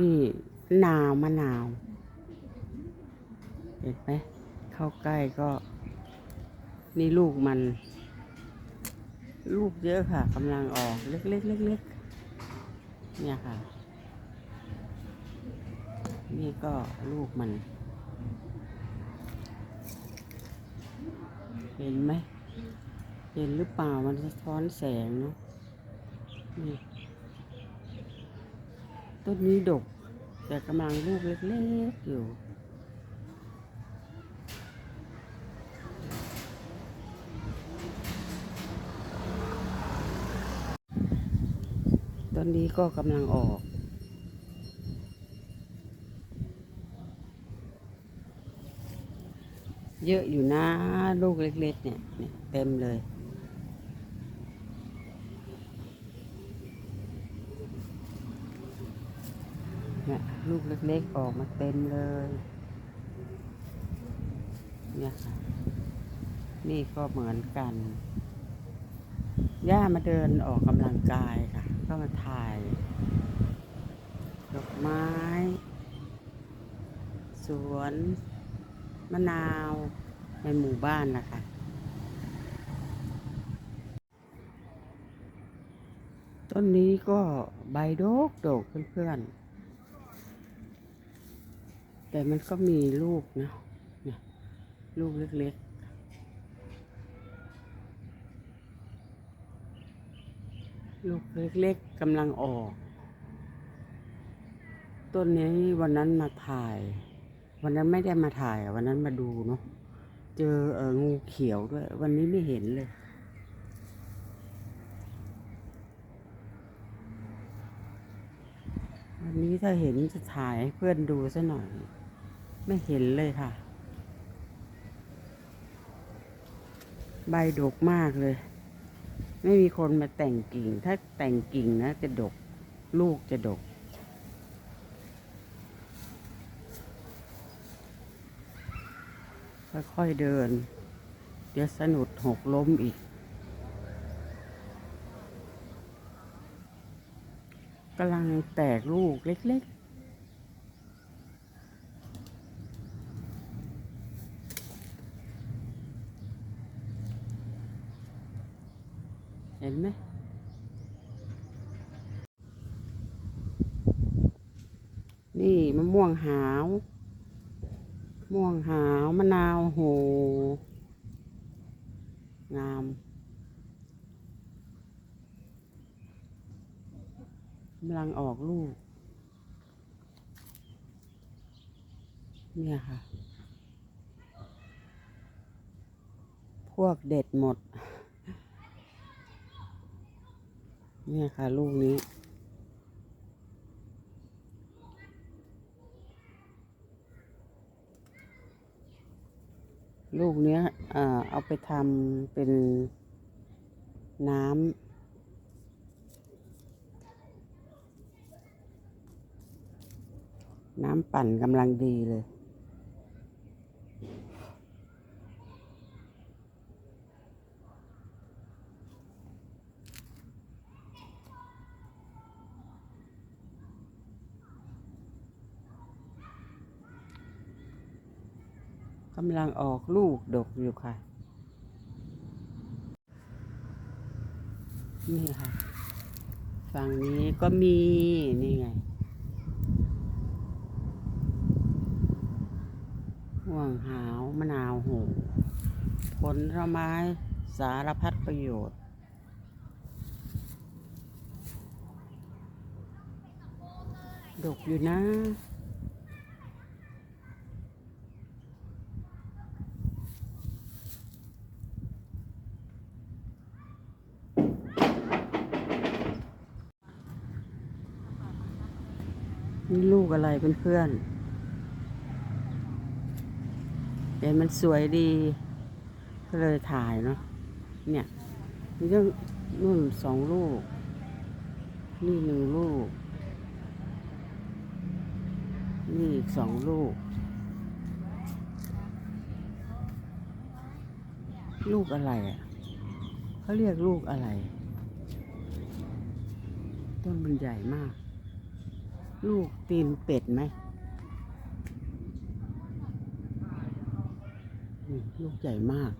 นี่นาวมะนาว เห็นไหมเข้าใกล้ก็ นี่ลูกมัน ลูกเยอะค่ะกำลังออกเล็กๆเล็กๆเนี่ยค่ะ นี่ก็ลูกมัน เห็นไหมเห็นหรือเปล่ามันสะท้อนแสงเนาะนี่ ต้นนี้ดก แต่กำลังลูกเล็กๆอยู่ต้นนี้ก็กำลังออก เยอะอยู่นะลูกเล็กๆเนี่ยเนี่ยเต็มเลย เนี่ย ลูกเล็กๆออกมาเต็มเลยเนี่ยค่ะนี่ก็เหมือนกัน ย่ามาเดินออกกำลังกายค่ะ ก็มาถ่าย ดอกไม้ สวน มะนาว ในหมู่บ้านนะคะต้นนี้ก็ใบโดกโดกเพื่อนๆ แต่มันก็มีลูกนะเนี่ยลูกเล็กๆ ลูกเล็กๆกำลังออก ต้นนี้วันนั้นมาถ่าย วันนั้นไม่ได้มาถ่าย วันนั้นมาดูเนาะเจอเอองูเขียวด้วย วันนี้ไม่เห็นเลยวันนี้ถ้าเห็นจะถ่ายให้เพื่อนดูซะหน่อย ไม่เห็นเลยค่ะ ใบดกมากเลย ไม่มีคนมาแต่งกิ่ง ถ้าแต่งกิ่งนะ จะดก ลูกจะดก ค่อยๆเดิน เดี๋ยวสนุดหกล้มอีกกำลังแตกลูกเล็กๆ เห็นไหมนี่มะม่วงหาว ม่วงหาวมะนาวโห งาม กำลังออกลูก เนี่ยค่ะ พวกเด็ดหมด เนี่ยค่ะ ลูกนี้ ลูกเนี้ยเออเอาไปทำเป็นน้ำน้ำปั่นกำลังดีเลยำลังออกลูกดกอยู่ค่ะ นี่ค่ะ ฝั่งนี้ก็มีนี่ไงห่วงหาวมะนาวโหผลไม้สารพัดประโยชน์ ดกอยู่นะ นี่ลูกอะไรเพื่อนๆแต่มันสวยดี ก็เลยถ่ายเนาะ เนี่ยมันก็นู่นสองลูก นี่หนึ่งลูก นี่อีกสองลูก ลูกอะไรอะเขาเรียกลูกอะไร ต้นมันใหญ่มาก ลูกตีนเป็ดไหมลูกใหญ่มาก